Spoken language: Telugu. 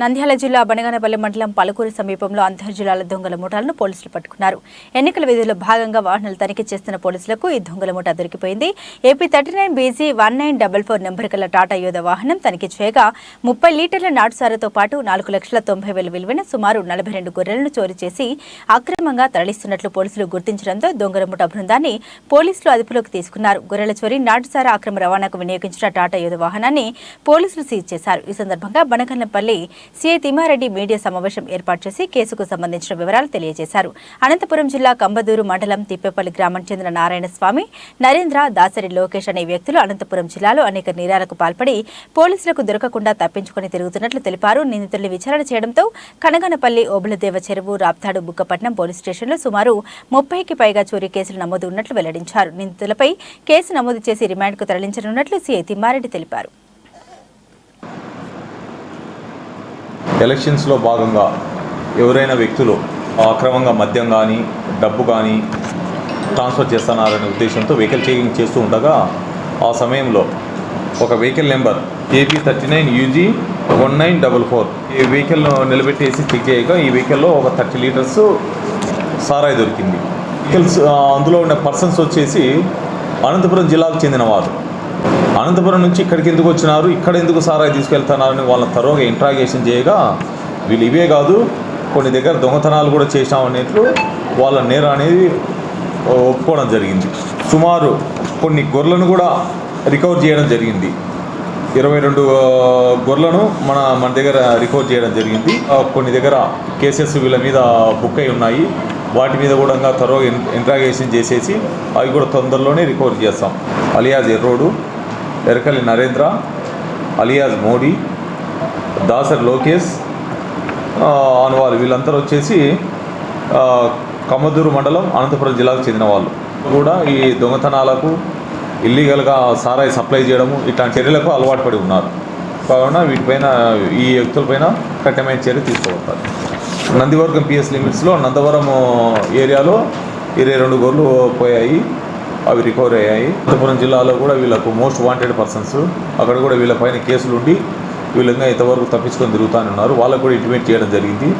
నంద్యాల జిల్లా బనగానపల్లి మండలం పలుకూరు సమీపంలో అంతర్జిల్లాల దొంగల ముఠాలను పోలీసులు పట్టుకున్నారు. ఎన్నికల విధుల్లో భాగంగా వాహనాలు తనిఖీ చేస్తున్న పోలీసులకు ఈ దొంగల ముఠా దొరికిపోయింది. AP thirty nine BG one nine double four number గల టాటా యోధ వాహనం తనిఖీ చేయగా ముప్పై లీటర్ల నాటుసారతో పాటు నాలుగు లక్షల తొంభై వేల విలువైన సుమారు నలభై రెండు గొర్రెలను చోరీ చేసి అక్రమంగా తరలిస్తున్నట్లు పోలీసులు గుర్తించడంతో దొంగల ముఠా బృందాన్ని పోలీసులు అదుపులోకి తీసుకున్నారు. గొర్రెల చోరీ నాటుసార అక్రమ రవాణాకు వినియోగించిన టాటా యోధ వాహనాన్ని పోలీసులు సీజ్ చేశారు. ఈ సందర్భంగా బనకన్నపల్లి సీఐ తిమ్మారెడ్డి మీడియా సమావేశం ఏర్పాటు చేసి కేసుకు సంబంధించిన వివరాలు తెలియజేశారు. అనంతపురం జిల్లా కంబదూరు మండలం తిప్పేపల్లి గ్రామం చెందిన నారాయణ స్వామి నరేంద్ర దాసరి లోకేష్ అనే వ్యక్తులు అనంతపురం జిల్లాలో అనేక నేరాలకు పాల్పడి పోలీసులకు దొరకకుండా తప్పించుకొని తిరుగుతున్నట్లు తెలిపారు. నిందితుల్ని విచారణ చేయడంతో కనగనపల్లి ఓబులదేవ చెరువు రాప్తాడు బుక్కపట్నం పోలీస్ స్టేషన్లో సుమారు ముప్పైకి పైగా చోరీ కేసులు నమోదు ఉన్నట్లు వెల్లడించారు. నిందితులపై కేసు నమోదు చేసి రిమాండ్కు తరలించనున్నట్లు సీఐ తిమ్మారెడ్డి తెలిపారు. ఎలక్షన్స్లో భాగంగా ఎవరైనా వ్యక్తులు అక్రమంగా మద్యం కానీ డబ్బు కానీ ట్రాన్స్ఫర్ చేస్తున్నారనే ఉద్దేశంతో వెహికల్ చెకింగ్ చేస్తూ ఉండగా ఆ సమయంలో ఒక vehicle number AP thirty nine UG one nine double four ఈ వెహికల్ను నిలబెట్టేసి చెక్ చేయగా ఈ వెహికల్లో ఒక థర్టీ లీటర్స్ సారాయి దొరికింది. వెహికల్స్ అందులో ఉన్న పర్సన్స్ వచ్చేసి అనంతపురం జిల్లాకు చెందినవారు అనంతపురం నుంచి ఇక్కడికి ఎందుకు వచ్చినారు? ఇక్కడ ఎందుకు సారాయి తీసుకెళ్తున్నారని వాళ్ళని తరోగా ఇంట్రాగేషన్ చేయగా వీళ్ళు ఇవే కాదు కొన్ని దగ్గర దొంగతనాలు కూడా చేశాం వాళ్ళ నేరం అనేది ఒప్పుకోవడం జరిగింది. సుమారు కొన్ని గొర్రెలను కూడా రికవర్ చేయడం జరిగింది. ఇరవై రెండు గొర్రెలను మన మన దగ్గర రికవర్ చేయడం జరిగింది. కొన్ని దగ్గర కేసెస్ వీళ్ళ మీద బుక్ అయి ఉన్నాయి. వాటి మీద కూడా ఇంకా త్వరగా ఇంట్రాగేషన్ చేసేసి అవి కూడా తొందరలోనే రికవర్ చేస్తాం. అలియాజ్ ఎర్రోడు ఎరకలి నరేంద్ర అలియాజ్ మోడీ దాసర్ లోకేష్ ఆ, అనువారు వీళ్ళందరూ వచ్చేసి కమ్మదూరు మండలం అనంతపురం జిల్లాకు చెందిన వాళ్ళు. కూడా ఈ దొంగతనాలకు ఇల్లీగల్గా సారాయి సప్లై చేయడము ఇట్లాంటి చర్యలకు అలవాటు పడి ఉన్నారు. కావున వీటిపైన ఈ వ్యక్తులపైన కఠినమైన చర్య తీసుకోబడతారు. నందివర్గం పిఎస్ లిమిట్స్లో నందవరం ఏరియాలో ఇరవై రెండు గోర్లు పోయాయి. అవి రికవర్ అయ్యాయి. అనంతపురం జిల్లాలో కూడా వీళ్ళకు మోస్ట్ వాంటెడ్ పర్సన్స్ అక్కడ కూడా వీళ్ళపైన కేసులు ఉండి వీళ్ళంగా ఇంతవరకు తప్పించుకొని తిరుగుతానే ఉన్నారు. వాళ్ళకు కూడా ఇంటిమేట్ చేయడం జరిగింది.